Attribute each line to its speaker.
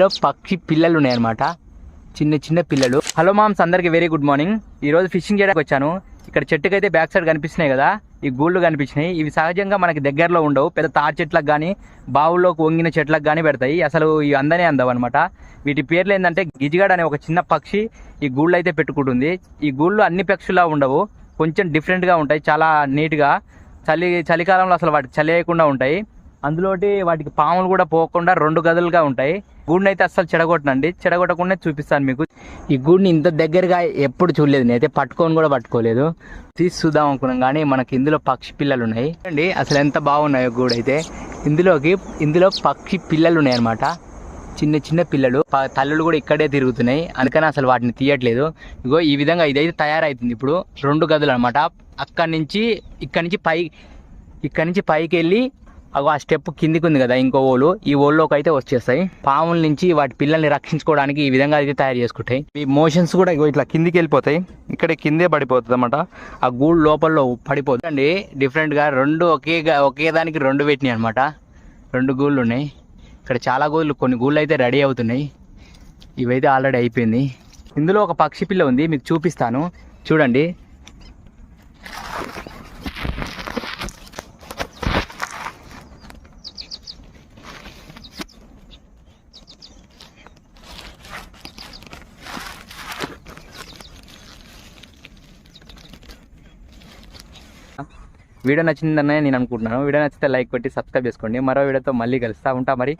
Speaker 1: లో పక్షి పిల్లలు ఉన్నాయన్నమాట చిన్న చిన్న పిల్లలు. హలో మామ్స్ అందరికి వెరీ గుడ్ మార్నింగ్ ఈ రోజు ఫిషింగ్ చేయడానికి వచ్చాను. ఇక్కడ చెట్టుకైతే బ్యాక్ సైడ్ కనిపిస్తున్నాయి కదా ఈ గూళ్ళు కనిపించినాయి. ఇవి సహజంగా మనకి దగ్గరలో ఉండవు. పెద్ద తాటి చెట్లకు కానీ బావుల్లోకి వంగిన చెట్లకు కానీ పెడతాయి. అసలు ఇవి అందనే అందవు అనమాట వీటి పేర్లు ఏంటంటే గిజిగాడ్ అనే ఒక చిన్న పక్షి ఈ గూళ్ళు అయితే పెట్టుకుంటుంది. ఈ గూళ్ళు అన్ని పక్షులా ఉండవు. కొంచెం డిఫరెంట్గా ఉంటాయి. చాలా నీట్గా చలి చలికాలంలో అసలు వాటికి చలి వేయకుండా ఉంటాయి. అందులోటి వాటికి పాములు కూడా పోకుండా రెండు గదులుగా ఉంటాయి. గూడిని అయితే అస్సలు చెడగొట్టనండి. చెడగొట్టకుండా చూపిస్తాను మీకు. ఈ గూడిని ఇంత దగ్గరగా ఎప్పుడు చూడలేదు నేనైతే పట్టుకొని కూడా పట్టుకోలేదు. తీసి చూద్దాం అనుకున్నాం కానీ మనకి ఇందులో పక్షి పిల్లలు ఉన్నాయి. అండి అసలు ఎంత బాగున్నాయో గూడు అయితే ఇందులోకి ఇందులో పక్షి పిల్లలు ఉన్నాయి అనమాట చిన్న చిన్న పిల్లలు. ప- తల్లులు కూడా ఇక్కడే తిరుగుతున్నాయి. అందుకని అసలు వాటిని తీయట్లేదు. ఇగో ఈ విధంగా ఇదైతే తయారైతుంది ఇప్పుడు. రెండు గదులు అనమాట అక్కడి నుంచి ఇక్కడి నుంచి పై ఇక్కడి నుంచి పైకి వెళ్ళి అగో ఆ స్టెప్ కిందికి ఉంది కదా ఇంకో ఓలు. ఈ ఓల్లోకి అయితే వచ్చేస్తాయి. పాముల నుంచి వాటి పిల్లల్ని రక్షించుకోవడానికి ఈ విధంగా అయితే తయారు చేసుకుంటాయి. ఈ మోషన్స్ కూడా ఇగో ఇట్లా కిందికి వెళ్ళిపోతాయి ఇక్కడ కిందే పడిపోతుంది అనమాట ఆ గూడు లోపల పడిపోతుంది. అండి డిఫరెంట్గా రెండు ఒకే ఒకే దానికి రెండు పెట్టినాయి అనమాట రెండు గూళ్ళు ఉన్నాయి. ఇక్కడ చాలా గూళ్ళు కొన్ని గూళ్ళు అయితే రెడీ అవుతున్నాయి. ఇవైతే ఆల్రెడీ అయిపోయింది. ఇందులో ఒక పక్షి పిల్ల ఉంది మీకు చూపిస్తాను. చూడండి వీడియో నచ్చిందనే నేను అనుకుంటున్నాను. వీడియో నచ్చితే లైక్ కొట్టి సబ్స్క్రైబ్ చేసుకోండి. మరో వీడియోతో మళ్ళీ కలుస్తా ఉంటా మరి.